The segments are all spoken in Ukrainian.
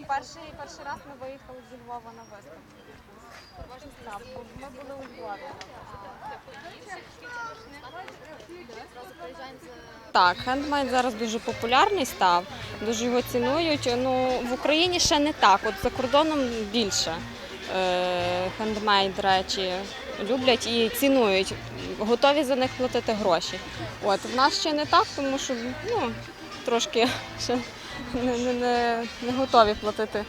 І перший перший раз ми виїхали зі Львова на виступ. Так, Ми були у Львові. Так, хендмейд зараз дуже популярний став, дуже його цінують. Ну, В Україні ще не так, от за кордоном більше хендмейд речі люблять і цінують, готові за них платити гроші. От, в нас ще не так, тому що ну, трошки ще не, не, не, не готові платити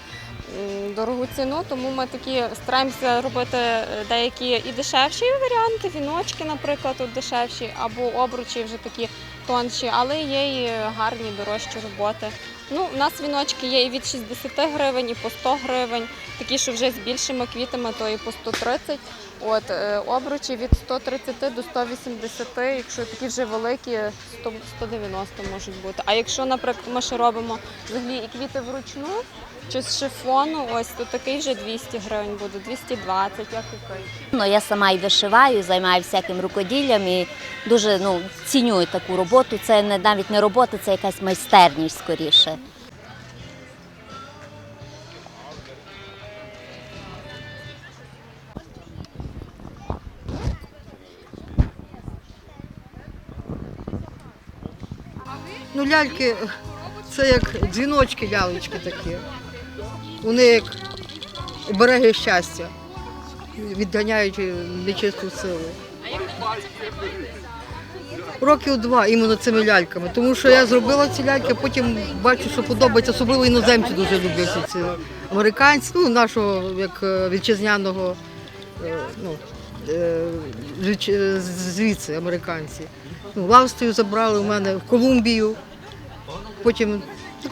дорогу ціну, тому ми такі стараємося робити е, деякі і дешевші варіанти, віночки, наприклад, от дешевші, або обручі вже такі тонші, але є і гарні дорожчі роботи. Ну, у нас віночки є і від 60 гривень, і по 100 гривень, такі, що вже з більшими квітами, то і по 130. От е, обручі від 130 до 180, якщо такі вже великі, 100, 190 можуть бути. А якщо, наприклад, ми ще робимо взагалі і квіти вручну чи з шифону, ось то такий вже 200 гривень буде, 220, як який. Ну, я сама і вишиваю, займаюся всяким рукоділлям і дуже ну, цінюю таку роботу. Це не навіть не робота, це якась майстерність скоріше. Ну, ляльки це як дзвіночки, лялечки такі. Вони як береги щастя, відганяють нечисту силу. Років два іменно цими ляльками, тому що я зробила ці ляльки, потім бачу, що подобається, особливо іноземці дуже люблять ці американці, ну, нашого як е, вітчизняного, е, ну, е, звідси американці. Ну, в Австрію забрали у мене, в Колумбію. Потім,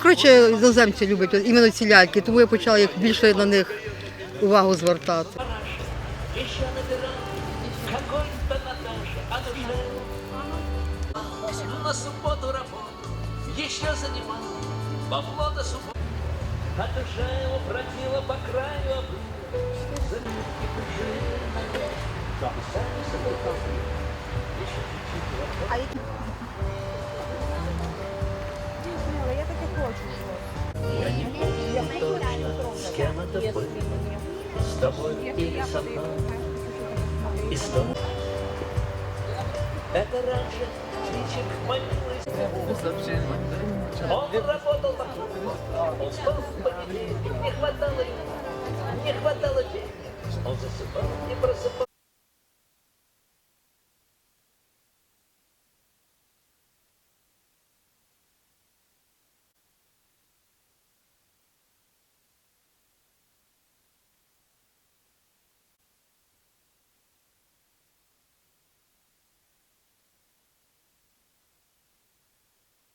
коротше, іноземці люблять іменно ці ляльки, тому я почала їх більше на них увагу звертати. На субботу работу, еще занимал бабло до субботы. А душа его бродила по краю обрыва, за нитки пружинами. тобой, с тобой или со мной, и с тобой. Это раньше птичек манилось. Он работал на Он спал в понедельник, не хватало ему, не хватало денег. Он засыпал и просыпал.